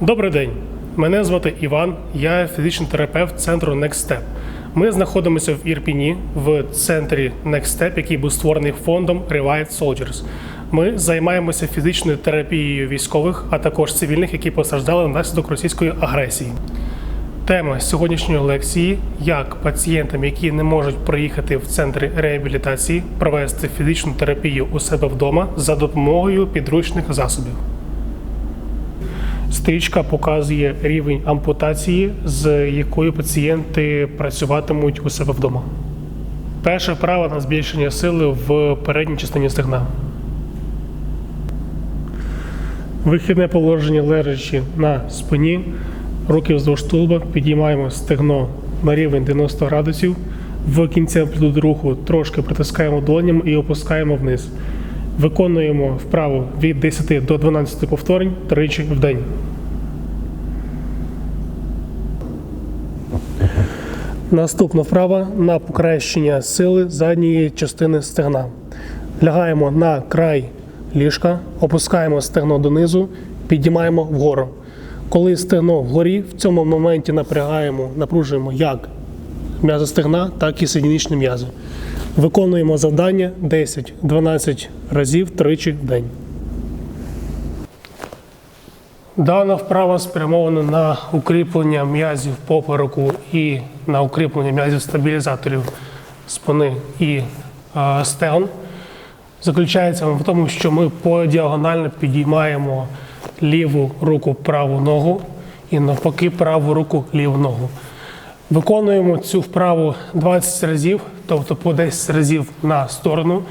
Добрий день. Мене звати Іван, я фізичний терапевт центру Next Step. Ми знаходимося в Ірпіні в центрі Next Step, який був створений фондом Revived Soldiers. Ми займаємося фізичною терапією військових, а також цивільних, які постраждали внаслідок російської агресії. Тема сьогоднішньої лекції: як пацієнтам, які не можуть приїхати в центри реабілітації, провести фізичну терапію у себе вдома за допомогою підручних засобів. Стрічка показує рівень ампутації, з якою пацієнти працюватимуть у себе вдома. Перше вправа на збільшення сили в передній частині стегна. Вихідне положення лежачи на спині, руки вздовж тулуба, підіймаємо стегно на рівень 90 градусів. В кінці амплітуди руху трошки притискаємо долонями і опускаємо вниз. Виконуємо вправу від 10 до 12 повторень тричі в день. Наступна вправа на покращення сили задньої частини стегна. Лягаємо на край ліжка, опускаємо стегно донизу, підіймаємо вгору. Коли стегно вгорі, в цьому моменті напрягаємо, напружуємо як м'язи стегна, так і сидінічні м'язи. Виконуємо завдання 10-12 разів тричі в день. Дана вправа спрямована на укріплення м'язів попереку і на укріплення м'язів стабілізаторів спини і е, стегон. Заключається в тому, що ми подіагонально підіймаємо ліву руку праву ногу і навпаки праву руку ліву ногу. Виконуємо цю вправу 20 разів, тобто по 10 разів на сторону,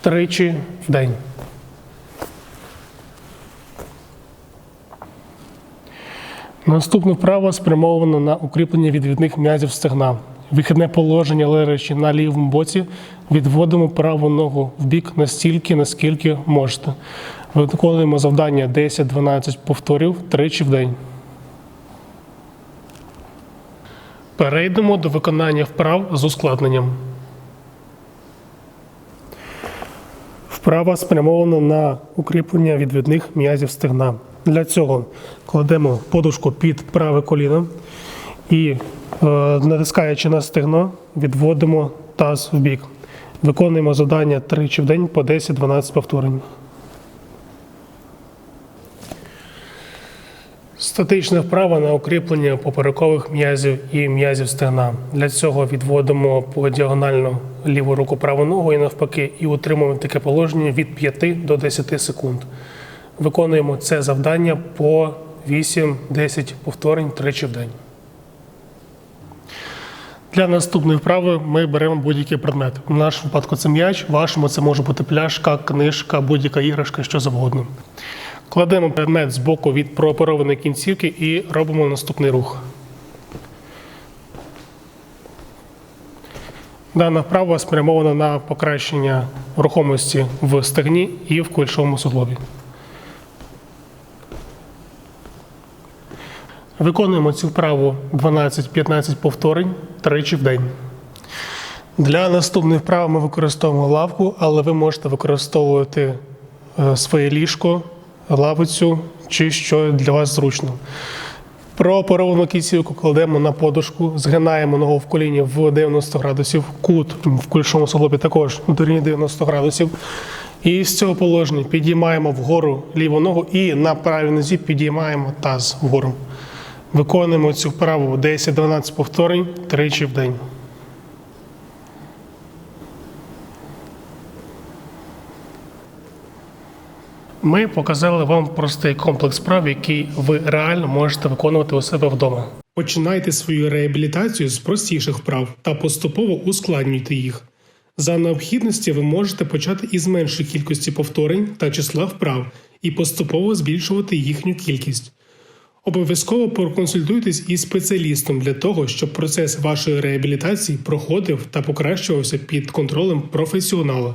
тричі в день. Наступна вправа спрямована на укріплення відвідних м'язів стегна. Вихідне положення лежачи на лівому боці, відводимо праву ногу в бік настільки, наскільки можете. Виконуємо завдання 10-12 повторів тричі в день. Перейдемо до виконання вправ з ускладненням. Вправа спрямована на укріплення відвідних м'язів стегна. Для цього кладемо подушку під праве коліно і, е, натискаючи на стегно, відводимо таз в бік. Виконуємо завдання тричі в день по 10-12 повторень. Статична вправа на укріплення поперекових м'язів і м'язів стегна. Для цього відводимо по діагонально ліву руку праву ногу і навпаки, і утримуємо таке положення від 5 до 10 секунд. Виконуємо це завдання по 8-10 повторень тричі в день. Для наступної вправи ми беремо будь-який предмет. У нашому випадку це м'яч, в вашому це може бути пляшка, книжка, будь-яка іграшка, що завгодно. Кладемо предмет з боку від прооперованої кінцівки і робимо наступний рух. Дана вправа спрямована на покращення рухомості в стегні і в кульшовому суглобі. Виконуємо цю вправу 12-15 повторень тричі в день. Для наступної вправи ми використовуємо лавку, але ви можете використовувати е, своє ліжко, лавицю чи що для вас зручно. Прооперовану кінцівку кладемо на подушку, згинаємо ногу в коліні в 90 градусів, кут в кульшовому суглобі також до рівня 90 градусів. І з цього положення підіймаємо вгору ліву ногу і на правій нозі підіймаємо таз вгору. Виконуємо цю вправу 10-12 повторень тричі в день. Ми показали вам простий комплекс справ, який ви реально можете виконувати у себе вдома. Починайте свою реабілітацію з простіших вправ та поступово ускладнюйте їх. За необхідності ви можете почати із меншої кількості повторень та числа вправ і поступово збільшувати їхню кількість. Обов'язково проконсультуйтесь із спеціалістом для того, щоб процес вашої реабілітації проходив та покращувався під контролем професіонала.